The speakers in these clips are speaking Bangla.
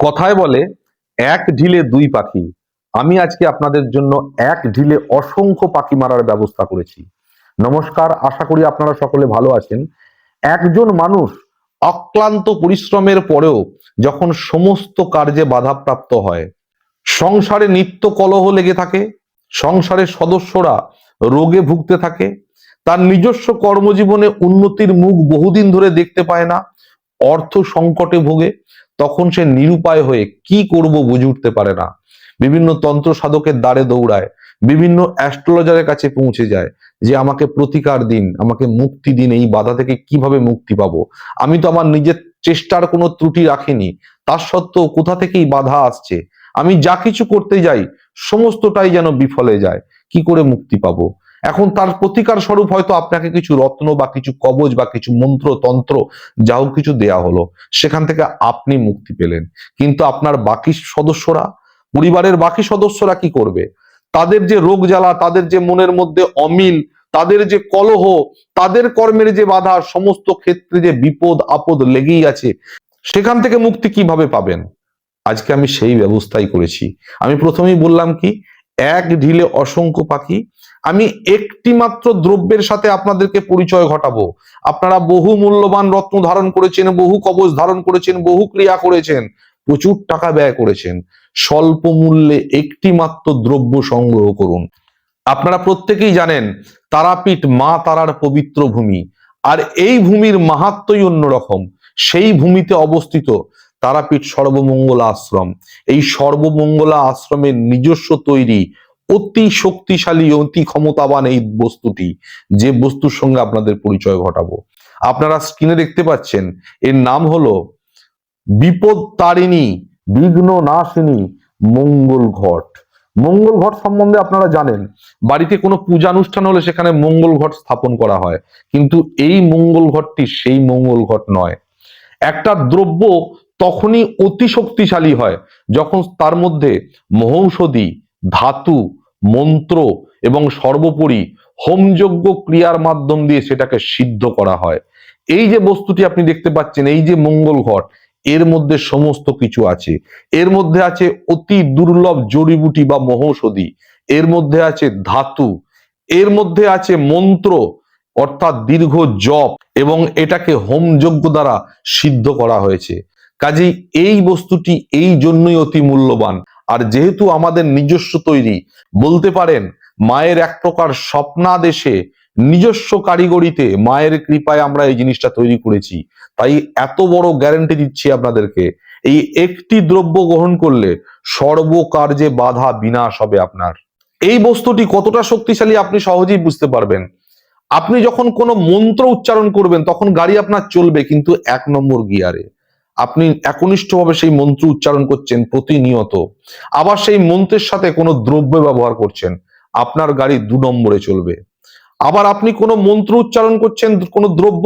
কথায় বলে, এক ঢিলে দুই পাখি। আমি আজকে আপনাদের জন্য এক ঢিলে অসংখ্য পাখি মারার ব্যবস্থা করেছি। নমস্কার, আশা করি আপনারা সকলে ভালো আছেন। একজন মানুষ অক্লান্ত পরিশ্রমের পরেও যখন সমস্ত কার্যে বাধাপ্রাপ্ত হয়, সংসারে নিত্য কলহ লেগে থাকে, সংসারের সদস্যরা রোগে ভুগতে থাকে, তার নিজস্ব কর্মজীবনে উন্নতির মুখ বহুদিন ধরে দেখতে পায় না, অর্থ সংকটে ভোগে তখন সে নিরুপায় হয়ে কি করব বুঝে উঠতে পারে না। বিভিন্ন তন্ত্র সাধকের দ্বারে দৌড়ায়, বিভিন্ন অ্যাস্ট্রোলজারের কাছে পৌঁছে যায় যে আমাকে প্রতিকার দিন, আমাকে মুক্তি দিন, এই বাধা থেকে কীভাবে মুক্তি পাবো। আমি তো আমার নিজের চেষ্টার কোনো ত্রুটি রাখিনি, তার সত্ত্বেও কোথা থেকেই বাধা আসছে? আমি যা কিছু করতে যাই, সমস্তটাই যেন বিফলে যায়, কি করে মুক্তি পাবো? এখন তার প্রতিকার স্বরূপ হয়তো আপনাকে কিছু রত্ন বা কিছু কবচ বা কিছু মন্ত্র, তন্ত্র যাও কিছু দেয়া হলো, সেখান থেকে আপনি মুক্তি পেলেন। কিন্তু আপনার বাকি সদস্যরা, পরিবারের বাকি সদস্যরা কি করবে? তাদের যে রোগ জ্বালা, তাদের যে মনের মধ্যে অমিল, তাদের যে কলহ, তাদের কর্মের যে বাধা, সমস্ত ক্ষেত্রে যে বিপদ, আপদ লেগেই আছে, সেখান থেকে মুক্তি কীভাবে পাবেন? আজকে আমি সেই ব্যবস্থাই করেছি। আমি প্রথমেই বললাম কি এক ঢিলে অসংখ্য পাখি। আমি একটি মাত্র দ্রব্যের সাথে আপনাদেরকে পরিচয় ঘটাবো। আপনারা বহু মূল্যবান রত্ন ধারণ করেছেন, বহু কবচ ধারণ করেছেন, বহু ক্রিয়া করেছেন, প্রচুর টাকা ব্যয় করেছেন। স্বল্প মূল্যে একটি মাত্র দ্রব্য সংগ্রহ করুন। আপনারা প্রত্যেকেই জানেন, তারাপীঠ মা তারার পবিত্র ভূমি। আর এই ভূমির মাহাত্মই অন্যরকম। সেই ভূমিতে অবস্থিত তারাপীঠ সর্বমঙ্গলা আশ্রম। এই সর্বমঙ্গলা আশ্রমের নিজস্ব তৈরি অতি শক্তিশালী অতি ক্ষমতাবান এই বস্তুটি, যে বস্তুর সঙ্গে আপনাদের পরিচয় ঘটাবো। আপনারা স্ক্রিনে দেখতে পাচ্ছেন, এর নাম হলো বিপদ তারিণী বিঘ্ন নাশিনী মঙ্গল ঘট। মঙ্গল ঘট সম্বন্ধে আপনারা জানেন, বাড়িতে কোনো পূজা অনুষ্ঠান হলে সেখানে মঙ্গল ঘট স্থাপন করা হয়। কিন্তু এই মঙ্গল ঘটটি সেই মঙ্গল ঘট নয়। একটা দ্রব্য তখনই অতি শক্তিশালী হয়, যখন তার মধ্যে মহৌষধি, ধাতু, মন্ত্র এবং সর্বোপরি হোমযজ্ঞ ক্রিয়ার মাধ্যম দিয়ে সেটাকে সিদ্ধ করা হয়। এই যে বস্তুটি আপনি দেখতে পাচ্ছেন, এই যে মঙ্গল ঘট এর মধ্যে সমস্ত কিছু আছে। এর মধ্যে আছে অতি দুর্লভ জড়িবুটি বা মহৌষধি, এর মধ্যে আছে ধাতু, এর মধ্যে আছে মন্ত্র, অর্থাৎ দীর্ঘ জপ, এবং এটাকে হোমযজ্ঞ দ্বারা সিদ্ধ করা হয়েছে। কাজেই এই বস্তুটি এই জন্যই অতি মূল্যবান। আর যেহেতু আমাদের নিজস্ব তৈরি, বলতে পারেন মায়ের এক প্রকার স্বপ্নাদেশে নিজস্ব কারিগরিতে মায়ের কৃপায় আমরা এই জিনিসটা তৈরি করেছি। তাই এত বড় গ্যারান্টি দিচ্ছি আপনাদেরকে, এই একটি দ্রব্য গ্রহণ করলে সর্বকার্যে বাধা বিনাশ হবে আপনার। এই বস্তুটি কতটা শক্তিশালী আপনি সহজেই বুঝতে পারবেন। আপনি যখন কোনো মন্ত্র উচ্চারণ করবেন, তখন গাড়ি আপনার চলবে কিন্তু এক নম্বর গিয়ারে। আপনি একনিষ্ঠভাবে সেই মন্ত্র উচ্চারণ করছেন প্রতিনিয়ত। আবার সেই মন্ত্রের সাথে কোনো দ্রব্য ব্যবহার করছেন, আপনার গাড়ি দু নম্বরে চলবে। আবার আপনি কোনো মন্ত্র উচ্চারণ করছেন, কোনো দ্রব্য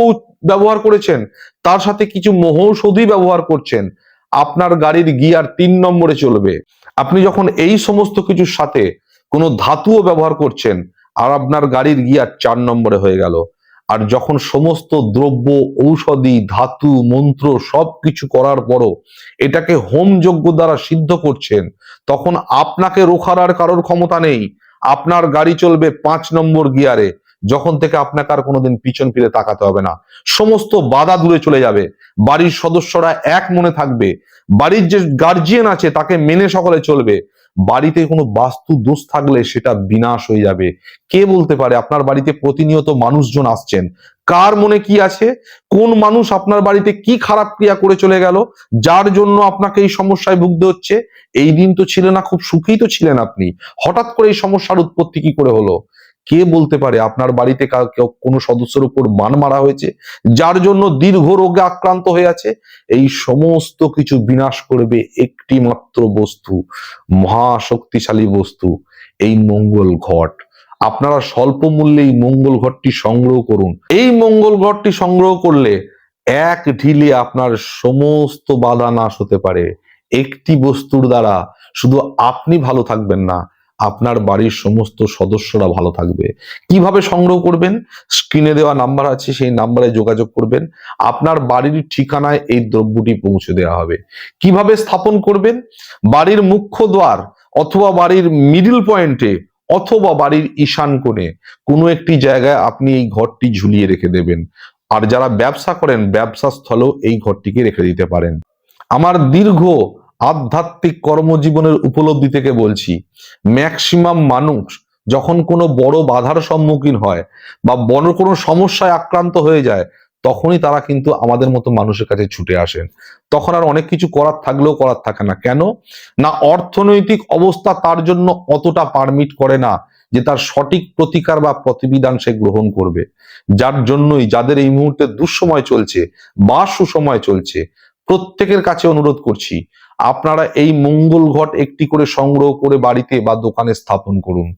ব্যবহার করেছেন, তার সাথে কিছু মহৌষধি ব্যবহার করছেন, আপনার গাড়ির গিয়ার তিন নম্বরে চলবে। আপনি যখন এই সমস্ত কিছুর সাথে কোনো ধাতুও ব্যবহার করছেন, আর আপনার গাড়ির গিয়ার চার নম্বরে হয়ে গেল। আর যখন সমস্ত দ্রব্য, ঔষধি, ধাতু, মন্ত্র সব কিছু করার পরও এটাকে হোমযজ্ঞ দ্বারা সিদ্ধ করছেন, তখন আপনাকে রোখার আর কারোর ক্ষমতা নেই। আপনার গাড়ি চলবে পাঁচ নম্বর গিয়ারে, যখন থেকে আপনাকে আর কোনোদিন পিছন ফিরে তাকাতে হবে না। সমস্ত বাধা দূরে চলে যাবে। বাড়ির সদস্যরা এক মনে থাকবে। বাড়ির যে গার্জিয়ান আছে, তাকে মেনে সকলে চলবে। বাড়িতে কোনো বাস্তু দোষ থাকলে সেটা বিনাশ হয়ে যাবে। কে বলতে পারে? আপনার বাড়িতে প্রতিনিয়ত মানুষজন আসছেন। কার মনে কি আছে? কোন মানুষ আপনার বাড়িতে কি খারাপ ক্রিয়া করে চলে গেল? যার জন্য আপনাকে এই সমস্যায় ভুগতে হচ্ছে? এই দিন তো ছিল না, খুব সুখী তো ছিলেন আপনি। হঠাৎ করে এই সমস্যার উৎপত্তি কি করে হলো? কে বলতে পারে? আপনার বাড়িতে কোনো সদস্যের উপর মান মারা হয়েছে? যার জন্য দীর্ঘ রোগে আক্রান্ত হয়ে আছে? এই সমস্ত কিছু বিনাশ করবে একটি মাত্র বস্তু, মহাশক্তিশালী বস্তু, এই মঙ্গল ঘট। আপনারা স্বল্প মূল্যে এই মঙ্গল ঘরটি সংগ্রহ করুন। এই মঙ্গল ঘরটি সংগ্রহ করলে এক ঢিলে আপনার সমস্ত বাধা নাশ হতে পারে। একটি বস্তুর দ্বারা শুধু আপনি ভালো থাকবেন না আপনার বাড়ির সমস্ত সদস্যরা ভালো থাকবে। কীভাবে সংগ্রহ করবেন? স্ক্রিনে দেওয়া নাম্বার আছে, সেই নাম্বারে যোগাযোগ করবেন। আপনার বাড়ির ঠিকানায় এই দ্রব্যটি পৌঁছে দেওয়া হবে। কীভাবে স্থাপন করবেন? বাড়ির মুখ্য দ্বার অথবা বাড়ির মিডিল পয়েন্টে অথবা বাড়ির ঈশান কোণে কোনো একটি জায়গায় আপনি এই ঘরটি ঝুলিয়ে রেখে দেবেন। আর যারা ব্যবসা করেন, ব্যবসা স্থলেও এই ঘরটিকে রেখে দিতে পারেন। আমার দীর্ঘ আধ্যাত্মিক কর্মজীবনের উপলব্ধি থেকে বলছি, ম্যাক্সিমাম মানুষ যখন কোনো বড় বাধার সম্মুখীন হয় বা বড় কোনো সমস্যায় আক্রান্ত হয়ে যায়, তখনই তারা কিন্তু আমাদের মতো মানুষের কাছে ছুটে আসেন। তখন আর অনেক কিছু করার থাকলেও করার থাকে না। কেন? না অর্থনৈতিক অবস্থা তার জন্য অতটা পারমিট করে না যে তার সঠিক প্রতিকার বা প্রতিবিধান সে গ্রহণ করবে। যার জন্যই যাদের এই মুহূর্তে দুঃসময় চলছে বা সুসময় চলছে, প্রত্যেকের কাছে অনুরোধ করছি আপনারা এই মঙ্গল ঘট একটি করে সংগ্রহ করে বাড়িতে বা দোকানে স্থাপন করুন।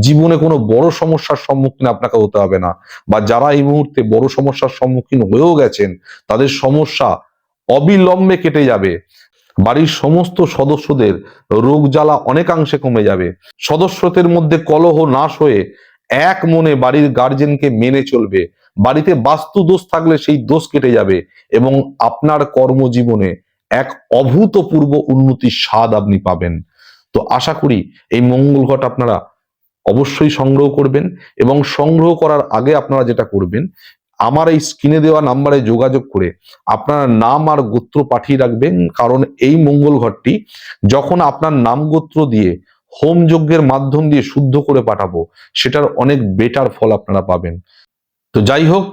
জীবনে কোনো বড় সমস্যার সম্মুখীন আপনাকে হতে হবে না। বা যারা এই মুহূর্তে বড় সমস্যার সম্মুখীন হয়েও গেছেন, তাদের সমস্যা অবিলম্বে কেটে যাবে। বাড়ির সমস্ত সদস্যদের রোগ জ্বালা অনেকাংশে কমে যাবে। সদস্যদের মধ্যে কলহ নাশ হয়ে এক মনে বাড়ির গার্জেনকে মেনে চলবে। বাড়িতে বাস্তু দোষ থাকলে সেই দোষ কেটে যাবে এবং আপনার কর্মজীবনে এক অভূতপূর্ব উন্নতির স্বাদ আপনি পাবেন। তো আশা করি এই মঙ্গল ঘট আপনারা অবশ্যই সংগ্রহ করবেন এবং সংগ্রহ করার আগে আপনারা যেটা করবেন, আমার এই স্ক্রিনে দেওয়া নাম্বারে যোগাযোগ করে আপনার নাম আর গোত্র পাঠিয়ে রাখবেন। কারণ এই মঙ্গল ঘরটি যখন আপনার নাম গোত্র দিয়ে হোম যজ্ঞের মাধ্যম দিয়ে শুদ্ধ করে পাঠাবো, সেটার অনেক বেটার ফল আপনারা পাবেন। তো যাই হোক,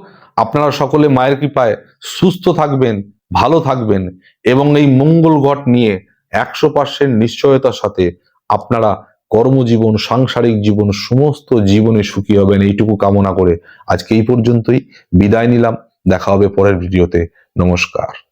আপনারা সকলে মায়ের কৃপায় সুস্থ থাকবেন ভালো থাকবেন এবং এই মঙ্গল ঘট নিয়ে একশো পার্সেন্ট নিশ্চয়তার সাথে আপনারা কর্মজীবন, সাংসারিক জীবন, সমস্ত জীবনে সুখী হবেন। এইটুকু কামনা করে আজকে এই পর্যন্তই। বিদায় নিলাম। দেখা হবে পরের ভিডিওতে। নমস্কার।